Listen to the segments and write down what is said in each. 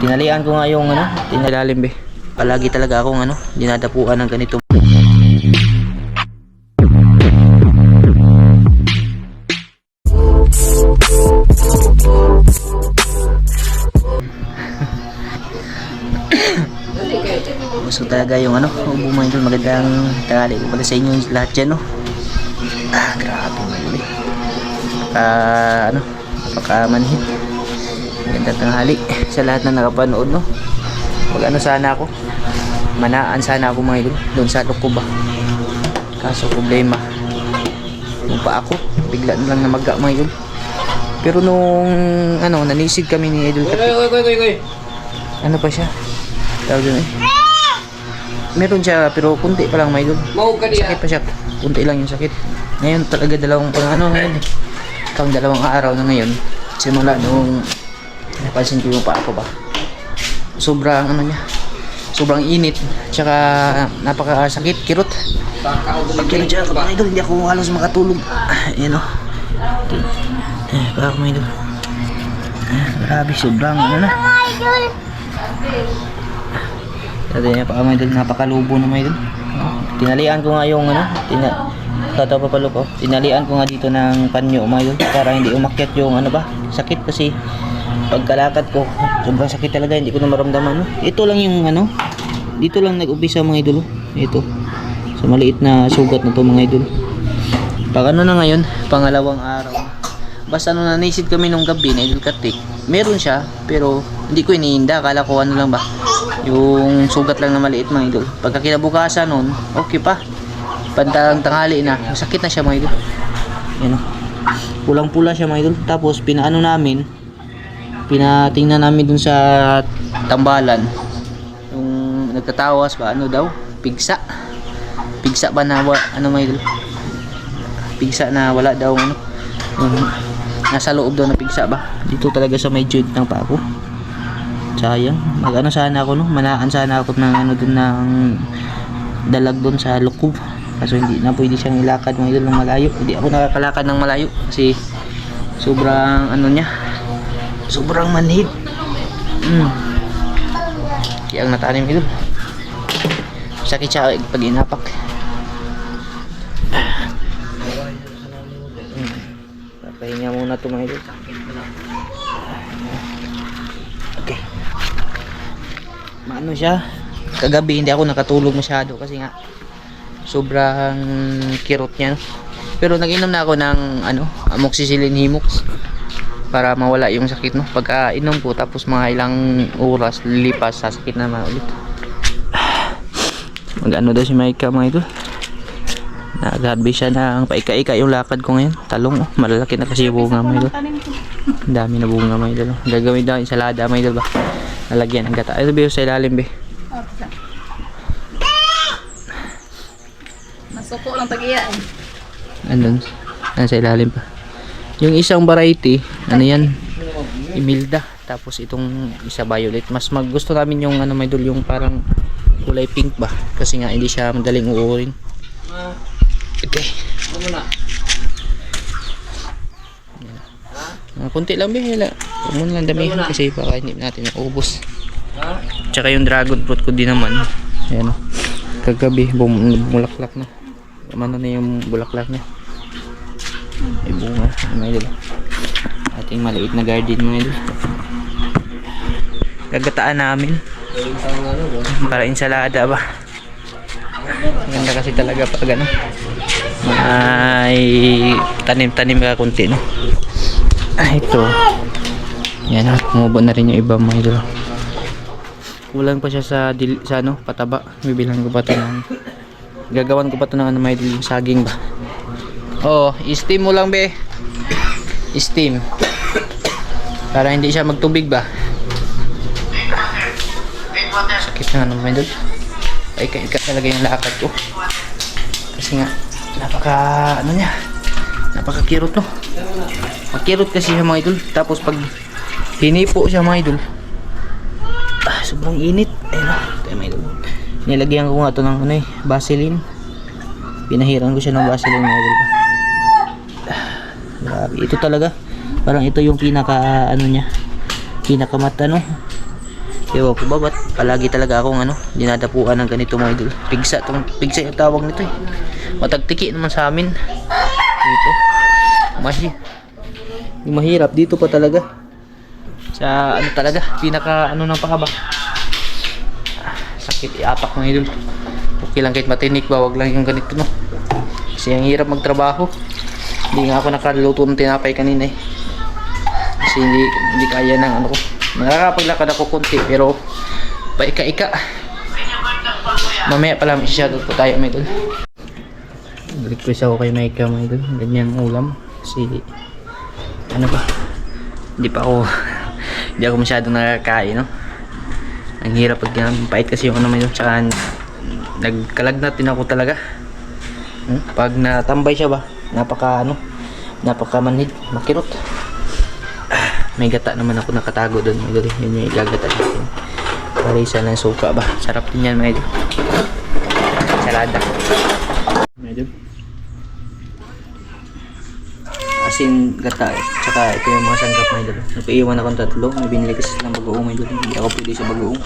Tinalian ko nga yung ano, tinalalim be. Palagi talaga akong ano, dinadapuan ng ganito. Gusto talaga yung ano, mo yun. Magandang tangali ko pala sa inyo lahat dyan, no? Ah, grabe mo yun eh. Napaka, ano, napaka Magandang tanghali sa lahat na nakapanood, no? Mag ano sana ako. Manaan sana ako mga idol. Doon sa Lukuba. Kaso problema. Yung pa ako. Bigla na lang namaga mga idol. Pero nung ano, nanisid kami ni Idol Kapi. Koy, koy, koy, koy. Ano pa siya? Tawag yun eh. Meron siya pero kunti pa lang may idol. Sakit pa siya. Kunti lang yung sakit. Ngayon talaga dalawang pang ano ngayon. Pang dalawang araw na ngayon. Simula nung napansin ko yung pa ako ba. Sobrang ano niya. Sobrang init. Tsaka napakasakit. Kirot. Baka ako Pag kirot siya mga idol. Hindi ako halos makatulog. Ah, Yan o. Eh, baka mga idol. Ah, Grabe. Sobrang ano na. Dati niya pa mga idol. Napakalubo na mga idol. Tinalian ko nga yung ano. Tina Tataw pa palo ko. Tinalian ko nga dito ng panyo mga idol. Para hindi umakyat yung ano ba. Sakit kasi pagkalakad ko. Sobrang sakit talaga. Hindi ko na maramdaman. Ito lang yung ano. Dito lang nag-umpisa mga idol. oh. Ito. Sa maliit na sugat na to mga idol. Pag ano na ngayon, pangalawang araw. Basta nung nanisid kami nung gabi na Idol Katik, meron siya, pero hindi ko iniinda. Akala ko ano lang ba, yung sugat lang na maliit mga idol. Pagka kinabukasan nun, okay pa. Pantang tanghali na, sakit na siya mga idol. Yan o. Pulang-pula siya mga idol. Tapos pinaano namin, pinatingnan namin dun sa tambalan. Yung nagtatawas ba, ano daw? Pigsa. Pigsa ba na, ano idol? pigsa na wala daw ano yung nasa loob daw na pigsa ba dito talaga sa may joint ng paa ko sayang mag ano sana ako no manaan sana ako ng ano dun ng dalag dun sa lukob kaso hindi na pwede siyang ilakad mga ng malayo hindi ako nakakalakad ng malayo kasi sobrang ano niya sobrang manhid mm. kaya ang natanim idol sakit siya pag inapak Pahinga muna ito mga idol. Okay. Maano siya? Kagabi hindi ako nakatulog masyado kasi nga sobrang kirot niya. no? Pero nag-inom na ako ng ano, amoxicillin himox para mawala yung sakit no. Pagka inom ko tapos mga ilang oras lilipas sasakit naman ulit. Mag-ano daw si Maika mga idol? Nag-advise siya na ang paika-ika yung lakad ko ngayon. Talong, oh. malalaki na kasi yung bunga mo idol. Ang dami na bunga mo idol. oh. Gagawin daw ensalada mo idol ba? Lalagyan ng gata. Ito ba yung sa ilalim be? Masuko lang tag-iya eh. Andun. Andun sa ilalim pa. Yung isang variety, ano yan? Imilda. Tapos itong isa violet. Mas magusto namin yung ano may idol, yung parang kulay pink ba? Kasi nga hindi siya madaling uurin. Okay. Na? Mga kunti lang bihila. Mo lang damihan kasi baka hindi natin maubos. Ha? Tsaka yung dragon fruit ko din naman. Ayan o. Kagabi, bum bumulaklak na. Ano na yung bulaklak niya. May bunga. May idol. Ating maliit na garden mga idol. Gagataan namin. Para insalada ba. Maganda kasi talaga pag ano. May tanim-tanim ka kunti no. Ah, ito. Yan, kumubo na rin yung iba mga idol. Kulang pa siya sa, sa ano, pataba. Bibilhan ko pa ito ng... Gagawan ko pa ito ng ano, yung saging ba. Oh, steam mo lang be. Steam. Para hindi siya magtubig ba. Sakit na mga idol. Ay, ika talaga yung lakad ko. Kasi nga, napaka, ano niya, napaka kirot no. Makirot kasi siya mga idol. Tapos pag hinipo siya mga idol, ah, sobrang init. Ayun o, tayo mga idol. Nilagyan ko nga ito ng ano eh, Vaseline. Pinahiran ko siya ng Vaseline mga idol. Grabe. Ito talaga, parang ito yung pinaka, ano niya, pinaka mata no. Ewan ko ba, ba't palagi talaga akong ano, dinadapuan ng ganito mga idol. Pigsa, tong, pigsa yung tawag nito eh. Matagtiki naman sa amin. Dito. Mahi. Mahirap, dito pa talaga. Sa ano talaga, pinaka ano ng paa ba? Sakit iapak mga idol. Okay lang kahit matinik ba, wag lang yung ganito no. Kasi ang hirap magtrabaho. Hindi nga ako nakaluto ng tinapay kanina eh. Kasi hindi, hindi kaya ng ano ko. Nakakapaglakad ako konti pero paika-ika. Mamaya pala masyadot po tayo mga idol. Request ako kay Micah mga idol. Ganyan ulam. Kasi ano ba? Hindi pa ako hindi ako masyadong nakakain no. Ang hirap pag yan. Pait kasi yung ano mga idol. Tsaka nagkalagnat din ako talaga. Hmm? Pag natambay siya ba? Napaka ano? Napaka manhid. Makirot. May gata naman ako nakatago doon. Mga idol. Yun yung igagata natin. Parisa ng suka ba? Sarap din yan mga idol. Salada. Mga idol. Asin gata. Tsaka ito yung mga sangkap mga idol. Napiiwan akong tatlo. May binili kasi silang bagoong mga idol. Hindi ako pwede sa bagoong.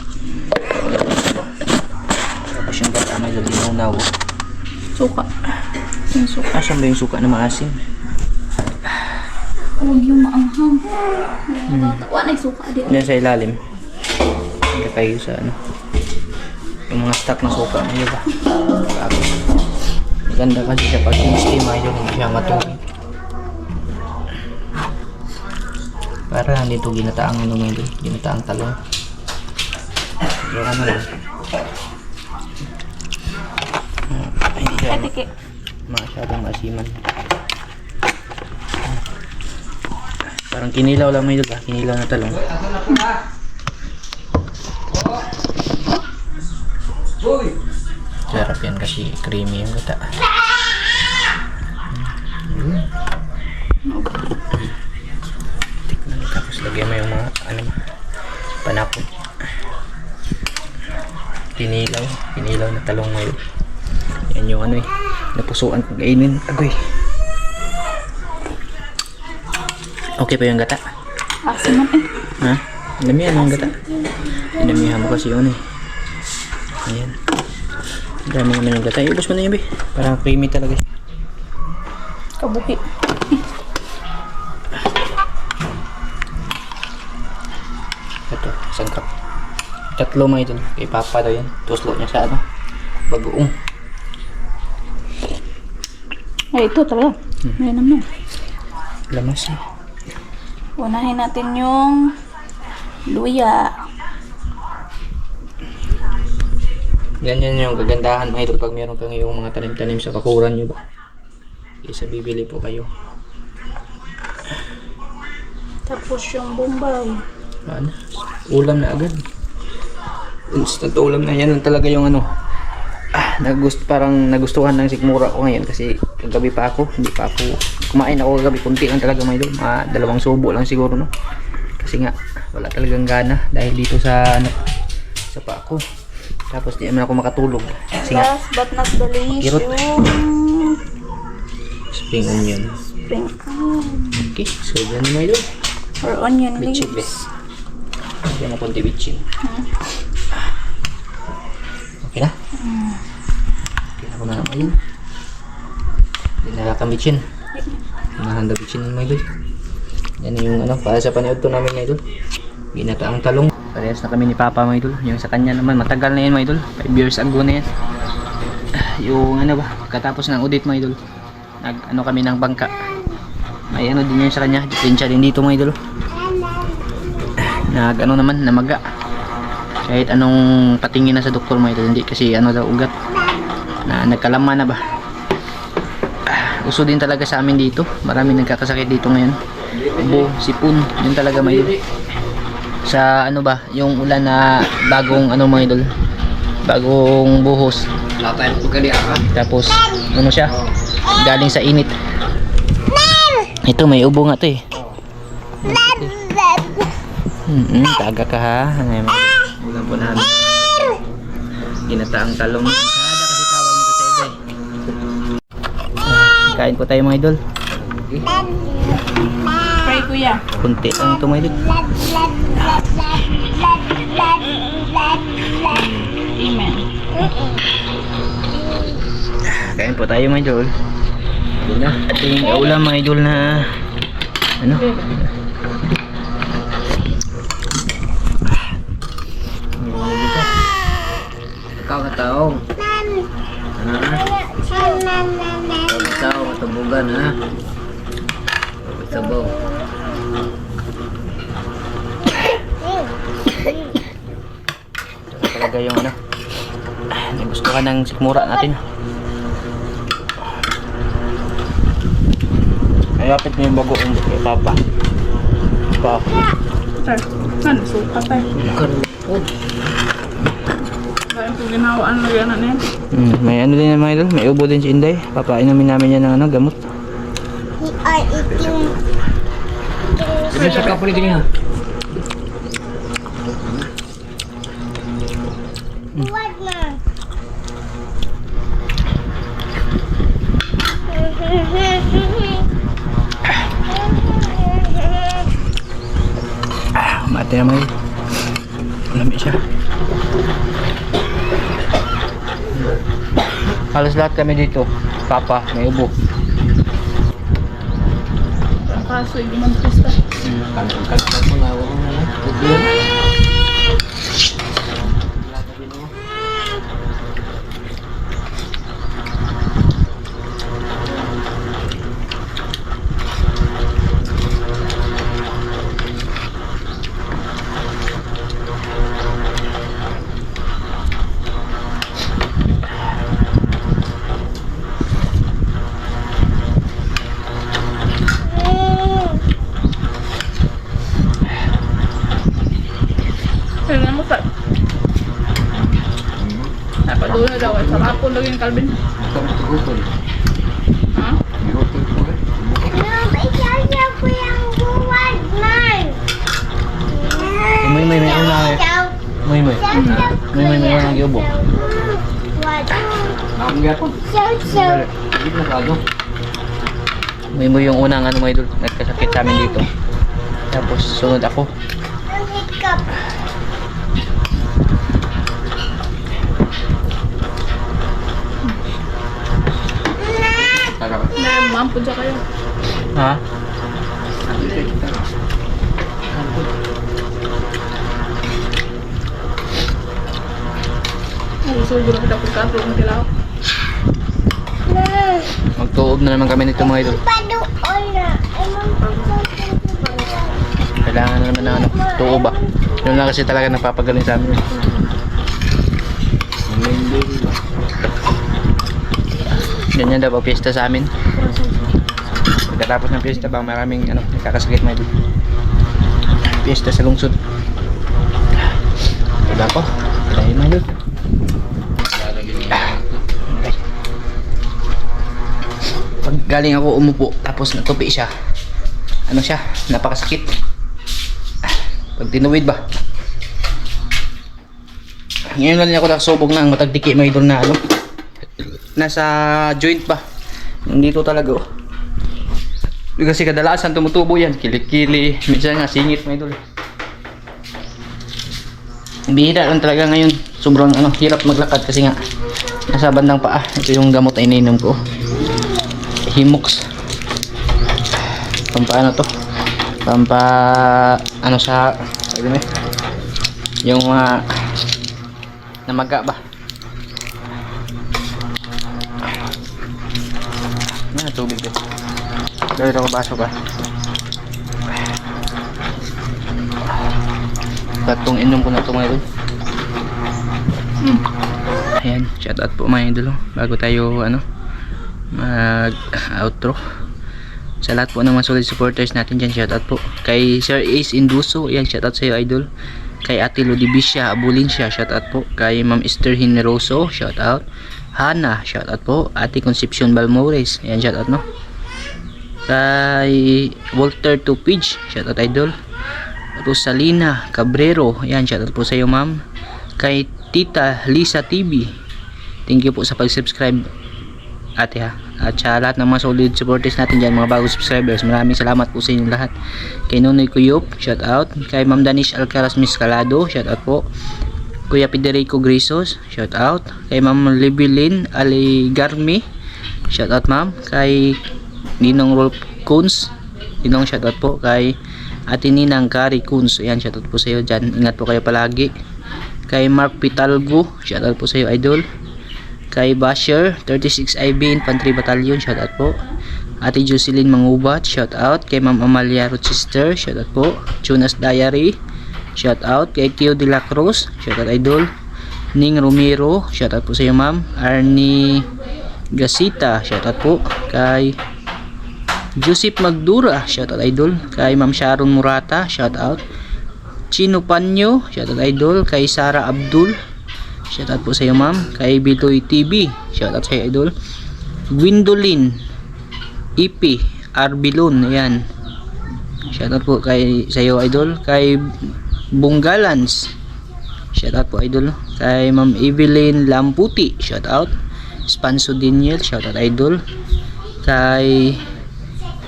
Tapos yung gata mga idol. Inunaw. Suka. Yung suka. Asan ba yung suka na maasim? Huwag yung maanghang. Hmm. Wala na suka di. Yan sa ilalim. Hindi kayo sa ano. Yung mga stock na suka. Ano ba? Bago. Maganda kasi siya pag in-steam mga idol. Hindi siya matubig. Para nandito ginataang ano idol. Ginataang talong. Pero ano lang. Ah, Hindi siya. Masyadong masiman. Parang kinilaw lang may ba? Kinilaw na talong. Sarap yan kasi creamy yung gata. Tikman tapos lagyan mo yung mga ano panapon. Kinilaw. Kinilaw na talong ngayon. Yan yung ano eh. Napusuan kong kainin. Agoy. Okay pa yung gata? Asin man eh. Ha? Damihan yung gata. Dinamihan mo kasi yun eh. Ayan. Dami naman yung gata. Iubos mo na yun, be. Parang creamy talaga. Kabuhi. Ito, sangkap. Tatlo mga idol. Kay Papa daw yan. Tuslo niya sa ano. Bagoong. Ay, ito talaga. Ayan naman. Lamas eh. Unahin natin yung luya. Ganyan yung kagandahan mga idol pag meron kang yung mga tanim-tanim sa bakuran nyo ba. Isa bibili po kayo. Tapos yung bombay. Ano? Ulam na agad. Instant ulam na yan lang talaga yung ano. Nagust parang nagustuhan ng sikmura ko ngayon kasi kagabi pa ako, hindi pa ako kumain ako kagabi, kunti lang talaga may doon, dalawang subo lang siguro no. Kasi nga wala talagang gana dahil dito sa ano sa pa ako. Tapos di naman ako makatulog. Kasi nga Last but not the least, Kirot. yung spring onion. spring onion. Okay, so yan may doon. Or onion Bitchin, leaves. Lagyan mo konti bitchin. Okay na? Okay na ko na naman yun. Hindi na kang bitchin. Nahanda bitchin ng mga idol. Yan yung ano, para sa panood to namin mga idol. Ginataang talong. Parehas na kami ni Papa mga idol. Yung sa kanya naman, matagal na yan mga idol. 5 years ago na yan. Yung ano ba, katapos ng audit mga idol. Nag ano kami ng bangka. May ano din yan sa kanya. Diferensya din dito mga idol nag ano naman namaga kahit anong patingin na sa doktor mo ito hindi kasi ano daw ugat na nagkalama na ba? Ah, uso din talaga sa amin dito. Marami nagkakasakit dito ngayon. Ubo sipon. Yun talaga may sa ano ba? Yung ulan na bagong ano mga idol? Bagong buhos. Wala tayong pagkaliakan. tapos ano siya? Galing sa init. Ito may ubo nga to eh. Hmm, taga ka ha. Ano yung ulam po namin. Ginataang talong. Sada Kain po tayo mga idol. Pray kuya. Kunti ang tumahilig. Amen. Kain po tayo mga idol. Ating ulam mga idol na ano? Ikaw na taong. Ano? Matubugan ha. Sabaw. Talaga yung ano. Nagustuhan ng sikmura natin. Ayapit mo yung bago kong kay Papa. Pa. Sir, ano, suka tayo. Po. Kaya kung ginawaan na yan, ano yan? Hmm, may ano din mga idol. May ubo din si Inday. Papainumin namin yan ng ano, gamot. Sige, sa kapuli ganyan ha. Ah, mati naman yun. Lamig siya. Halos lahat kami dito. Papa, may ubo. Kaso, hindi man pista. Napadulo na daw. eh. Sa hapon lang yung Calvin. Ikaw. Ha? Mayroon po eh. May may may una eh. May may. May may may una ubo. Nakamagyan po. Hindi na kado. May mo yung unang ano mga idol. Nagkasakit sa amin dito. Tapos sunod ako. May mampun siya kayo. Ha? Ay, siguro kita pagkato ng tilaw. Magtuog na naman kami nito mga idol. Kailangan na naman na ano, tuo ba? Yun lang kasi talaga nagpapagaling sa amin. Ganyan daw pag piyesta sa amin. Pagkatapos ng piyesta ba, maraming ano, nakakasakit idol. Piyesta sa lungsod. Diba ko? Kaya mga idol. Pag galing ako umupo, tapos natupi siya. Ano siya? Napakasakit. Pag tinuwid ba? Ngayon lang ako nakasubok ng matagdiki may idol na ano. Nasa joint ba? Yung Dito talaga oh. Kasi kadalasan tumutubo yan. Kilikili. Minsan nga singit may idol. Bihira lang talaga ngayon. Sobrang ano, hirap maglakad kasi nga nasa bandang paa. Ito yung gamot na ininom ko. Himox. Pampaano to? Pampa ano sa eh? yung mga namaga ba? Dali ako baso ka. Tatong inom ko na ito mga idol. Ayan, shout out po mga idol. oh. Bago tayo ano mag outro. Sa lahat po ng mga solid supporters natin dyan, shout out po. Kay Sir Ace Induso, yan shout out sa iyo idol. Kay Ate Ludibisha Abulinsya, shout out po. Kay Ma'am Esther Hineroso, shout out. Hana, shout out po. Ate Concepcion Balmores, yan shout out no. Kay Walter Tupage, shout out idol. Rosalina Cabrero, yan shout out po sa iyo ma'am. Kay Tita Lisa TV, thank you po sa pag-subscribe ate ha. At sa lahat ng mga solid supporters natin dyan, mga bagong subscribers, maraming salamat po sa inyo lahat. Kay Nonoy Kuyop, shout out. Kay Ma'am Danish Alcaraz Miscalado, shout out po. Kuya Federico Grisos, shout out. Kay Ma'am Libilin Aligarmi, Shout out ma'am. Kay Ninong Rolf Coons. Ninong shout out po. Kay Ate Ninang Kari Coons. Ayan, shout out po sa iyo dyan. Ingat po kayo palagi. Kay Mark Pitalgo. Shout out po sa iyo idol. Kay Basher 36 IB Infantry Battalion. Shout out po. Ate Jocelyn Mangubat. Shout out. Kay Ma'am Amalia Rochester. Shout out po. Jonas Diary. Shout out. Kay Kio De La Cruz. Shout out idol. Ning Romero. Shout out po sa iyo ma'am. Arnie Gasita. Shout out po. Kay Joseph Magdura, shoutout idol. Kay Ma'am Sharon Murata, shoutout. Chino Panyo, shoutout idol. Kay Sara Abdul, shoutout po sa iyo ma'am. Kay Bitoy TV, shoutout sa iyo idol. Gwendolyn, Ipi, Arbilon, ayan. Shoutout po kay sa iyo idol. Kay Bunggalans, shoutout po idol. Kay Ma'am Evelyn Lamputi, shoutout. Spanso Daniel, shoutout idol. Kay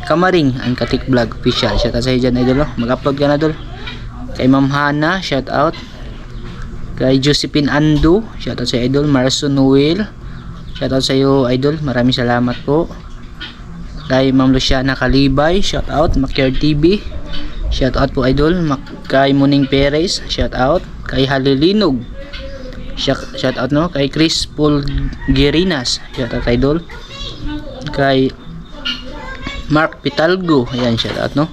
Kamaring ang Katik Vlog official. Shout out sa iyo dyan idol. oh. Mag-upload ka na idol. Kay Ma'am Hana, shout out. Kay Josephine Ando, shout out sa iyo, idol. Marson Noel, shout out sa iyo idol. Maraming salamat po. Kay Ma'am Luciana Kalibay, shout out. Makyar TV, shout out po idol. Kay Muning Perez, shout out. Kay Halilinog, shout out no. Kay Chris Paul Gerinas, shout out idol. Kay Mark Pitalgo, ayan shout out no.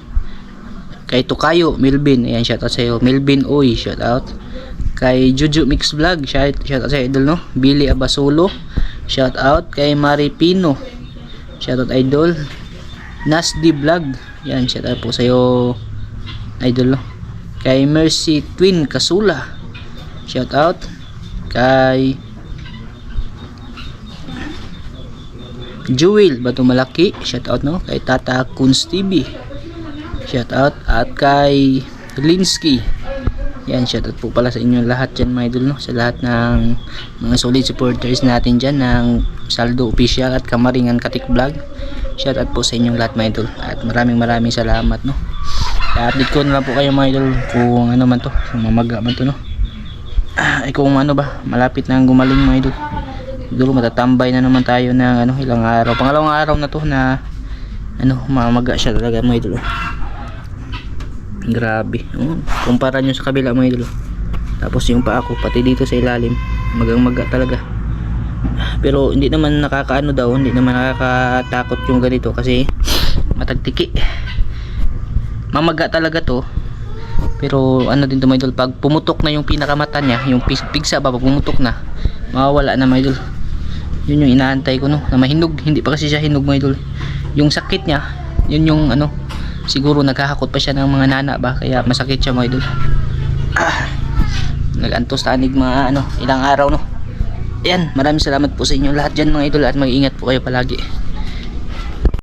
Kay Tukayo Melvin, ayan shout out sa iyo. Melvin Oy, shout out. Kay Juju Mix Vlog, shout, shout out sa idol no. Billy Abasolo, shout out. Kay Mari Pino, shout out idol. Nasdi Vlog, ayan shout out po sa iyo idol no. Kay Mercy Twin Kasula, shout out. Kay Jewel Bato Malaki, shout out no kay Tata Kuns TV. Shout out at kay Linsky. Yan, shout out po pala sa inyo lahat dyan mga idol no, sa lahat ng mga solid supporters natin dyan ng Saldo Official at Kamaringan Katik Vlog. Shout out po sa inyong lahat mga idol at maraming maraming salamat no. I-update ko na lang po kayo mga idol kung ano man to, kung mamaga man to no. Ah, eh, kung ano ba, malapit na ang gumaling mga idol siguro matatambay na naman tayo ng ano ilang araw. Pangalawang araw na to na ano mamaga siya talaga mga idol oh. grabe. Oh, kumpara nyo sa kabila mga idol oh. tapos yung pa ako pati dito sa ilalim magang maga talaga. Pero hindi naman nakakaano daw hindi naman nakakatakot yung ganito kasi matagtiki. Mamaga talaga to. Pero ano din to mga idol pag pumutok na yung pinakamata niya yung pigsa ba pag pumutok na mawawala na mga idol yun yung inaantay ko no? Na mahinog. Hindi pa kasi siya hinog mga idol. Yung sakit niya yun yung ano siguro naghahakot pa siya ng mga nana ba? Kaya masakit siya mga idol. Ah, nagantos tanig mga ano ilang araw no? Yan maraming salamat po sa inyo lahat dyan mga idol at mag-ingat po kayo palagi